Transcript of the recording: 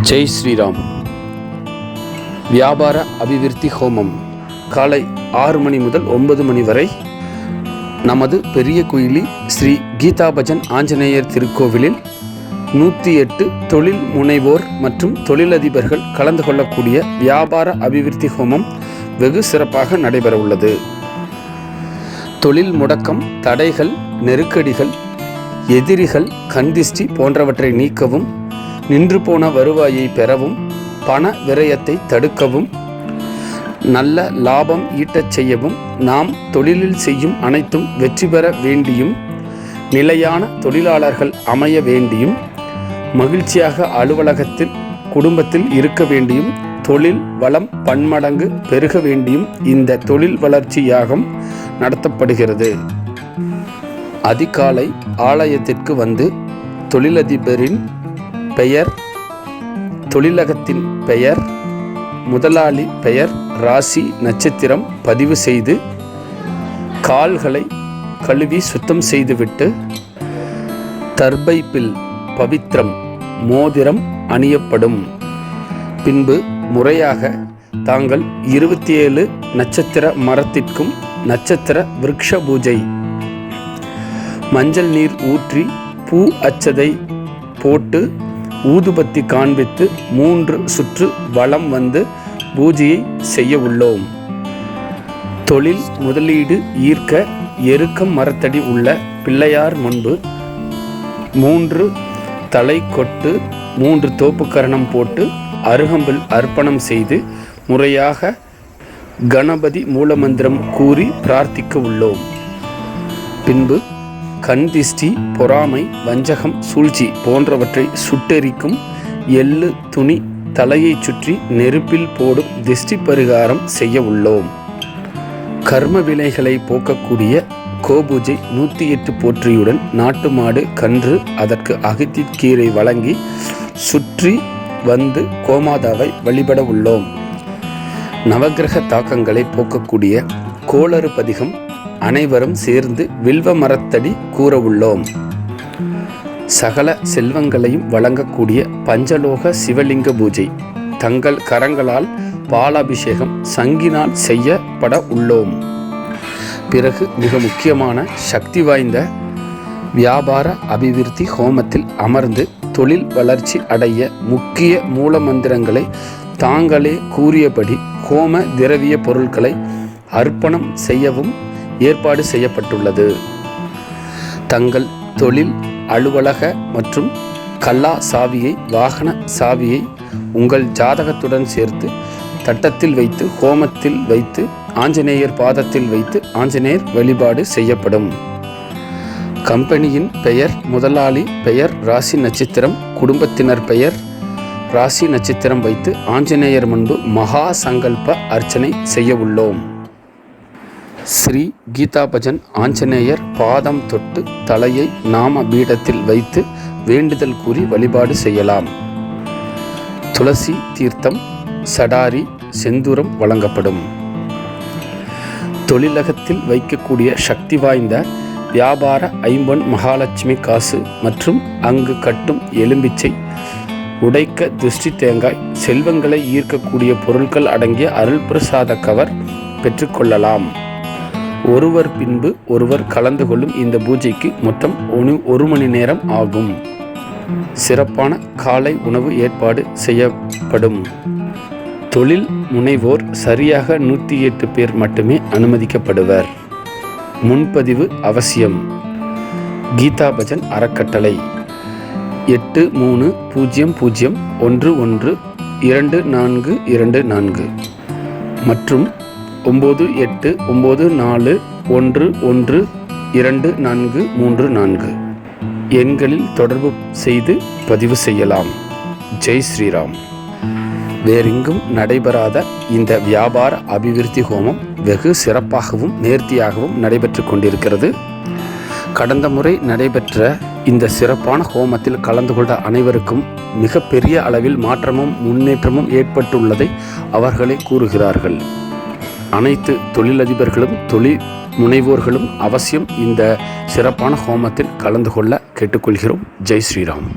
ஜெய் ஸ்ரீராம். வியாபார அபிவிருத்தி ஹோமம். காலை ஆறு மணி முதல் ஒன்பது மணி வரை நமது பெரிய குயிலி ஸ்ரீ கீதா பஜன் ஆஞ்சநேயர் திருக்கோவிலில் நூற்றி எட்டு தொழில் முனைவோர் மற்றும் தொழிலதிபர்கள் கலந்து கொள்ளக்கூடிய வியாபார அபிவிருத்தி ஹோமம் வெகு சிறப்பாக நடைபெற உள்ளது. தொழில் முடக்கம் தடைகள் நெருக்கடிகள் எதிரிகள் கண்திஷ்டி போன்றவற்றை நீக்கவும் நின்று போன வருவாயை பெறவும் பண விரயத்தை தடுக்கவும் நல்ல லாபம் ஈட்டச் செய்யவும் நாம் தொழிலில் செய்யும் அனைத்தும் வெற்றி பெற வேண்டியும் நிலையான தொழிலாளர்கள் அமைய வேண்டியும் மகிழ்ச்சியாக அலுவலகத்தில் குடும்பத்தில் இருக்க வேண்டியும் தொழில் வளம் பன்மடங்கு பெருக வேண்டியும் இந்த தொழில் வளர்ச்சி யாகம் நடத்தப்படுகிறது. அதிகாலை ஆலயத்திற்கு வந்து தொழிலதிபரின் பெயர் தொழிலகத்தின் பெயர் முதலாளி பெயர் ராசி நட்சத்திரம் பதிவு செய்து கால்களை கழுவி சுத்தம் செய்துவிட்டு தர்பைப்பில் பவித்ரம் மோதிரம் அணியப்படும். பின்பு முறையாக தாங்கள் இருபத்தி ஏழு நட்சத்திர மரத்திற்கும் நட்சத்திர விருக்ஷ பூஜை. மஞ்சள் நீர் ஊற்றி பூ அச்சதை போட்டு ஊதுபத்தி காண்பித்து மூன்று சுற்று வளம் வந்து பூஜையை செய்ய உள்ளோம். தொழில் முதலீடு ஈர்க்க எருக்கம் மரத்தடி உள்ள பிள்ளையார் முன்பு மூன்று தலை கொட்டு மூன்று தோப்புக்கரணம் போட்டு அருகம்பில் அர்ப்பணம் செய்து முறையாக கணபதி மூலமந்திரம் கூறி பிரார்த்திக்க உள்ளோம். பின்பு கண் திஷ்டி பொறாமை வஞ்சகம் சூழ்ச்சி போன்றவற்றை சுட்டெரிக்கும் எள்ளு துணி தலையைச் சுற்றி நெருப்பில் போடும் திஷ்டி பரிகாரம் செய்ய உள்ளோம். கர்ம விலைகளை போக்கக்கூடிய கோபூஜை நூற்றி எட்டு போற்றியுடன் நாட்டு மாடு கன்று அதற்கு அகத்திற்கீரை வழங்கி சுற்றி வந்து கோமாதாவை வழிபட உள்ளோம். நவகிரக தாக்கங்களை போக்கக்கூடிய கோளறு பதிகம் அனைவரும் சேர்ந்து வில்வ மரத்தடி கூறவுள்ளோம். சகல செல்வங்களையும் வழங்கக்கூடிய பஞ்சலோக சிவலிங்க பூஜை தங்கள் கரங்களால் பாலாபிஷேகம் சங்கினால் செய்யப்பட உள்ளோம். பிறகு மிக முக்கியமான சக்தி வாய்ந்த வியாபார அபிவிருத்தி ஹோமத்தில் அமர்ந்து தொழில் வளர்ச்சி அடைய முக்கிய மூல மந்திரங்களை தாங்களே கூறியபடி ஹோம திரவிய பொருட்களை அர்ப்பணம் செய்யவும் ஏற்பாடு செய்யப்பட்டுள்ளது. தங்கள் தொழில் அலுவலக மற்றும் கல்லா சாவியை வாகன சாவியை உங்கள் ஜாதகத்துடன் சேர்த்து தட்டத்தில் வைத்து ஹோமத்தில் வைத்து ஆஞ்சநேயர் பாதத்தில் வைத்து ஆஞ்சநேயர் வழிபாடு செய்யப்படும். கம்பெனியின் பெயர் முதலாளி பெயர் ராசி நட்சத்திரம் குடும்பத்தினர் பெயர் ராசி நட்சத்திரம் வைத்து ஆஞ்சநேயர் முன்பு மகா சங்கல்ப அர்ச்சனை செய்ய உள்ளோம். ஸ்ரீ கீதா பஜன் ஆஞ்சநேயர் பாதம் தொட்டு தலையை நாம பீடத்தில் வைத்து வேண்டுதல் கூறி வழிபாடு செய்யலாம். துளசி தீர்த்தம் சடாரி செந்தூரம் வழங்கப்படும். தொழிலகத்தில் வைக்கக்கூடிய சக்தி வாய்ந்த வியாபார ஐம்பொன் மகாலட்சுமி காசு மற்றும் அங்கு கட்டும் எலும்பிச்சை உடைக்க திருஷ்டி தேங்காய் செல்வங்களை ஈர்க்கக்கூடிய பொருட்கள் அடங்கிய அருள் பிரசாத கவர் பெற்றுக்கொள்ளலாம் ஒருவர் பின்பு ஒருவர் கலந்து கொள்ளும் இந்த பூஜைக்கு மொத்தம் ஒரு மணி நேரம் ஆகும். சிறப்பான காலை உணவு ஏற்பாடு செய்யப்படும். தொழில் முனைவோர் சரியாக நூற்றி எட்டு பேர் மட்டுமே அனுமதிக்கப்படுவர். முன்பதிவு அவசியம். கீதா பஜன் அறக்கட்டளை. எட்டு மூணு பூஜ்ஜியம் பூஜ்ஜியம் ஒன்று ஒன்று இரண்டு நான்கு இரண்டு நான்கு. மற்றும் ஒம்பது எட்டு ஒம்பது நாலு ஒன்று ஒன்று இரண்டு நான்கு மூன்று நான்கு. எண்களில் தொடர்பு செய்து பதிவு செய்யலாம். ஜெய் ஸ்ரீராம். வேறெங்கும் நடைபெறாத இந்த வியாபார அபிவிருத்தி ஹோமம் வெகு சிறப்பாகவும் நேர்த்தியாகவும் நடைபெற்று கொண்டிருக்கிறது. கடந்த முறை நடைபெற்ற இந்த சிறப்பான ஹோமத்தில் கலந்து கொண்ட அனைவருக்கும் மிகப்பெரிய அளவில் மாற்றமும் முன்னேற்றமும் ஏற்பட்டுள்ளதை அவர்களே கூறுகிறார்கள். அனைத்து தொழிலதிபர்களும் தொழில் முனைவோர்களும் அவசியம் இந்த சிறப்பான ஹோமத்தில் கலந்து கொள்ள கேட்டுக்கொள்கிறோம். ஜெய் ஸ்ரீராம்.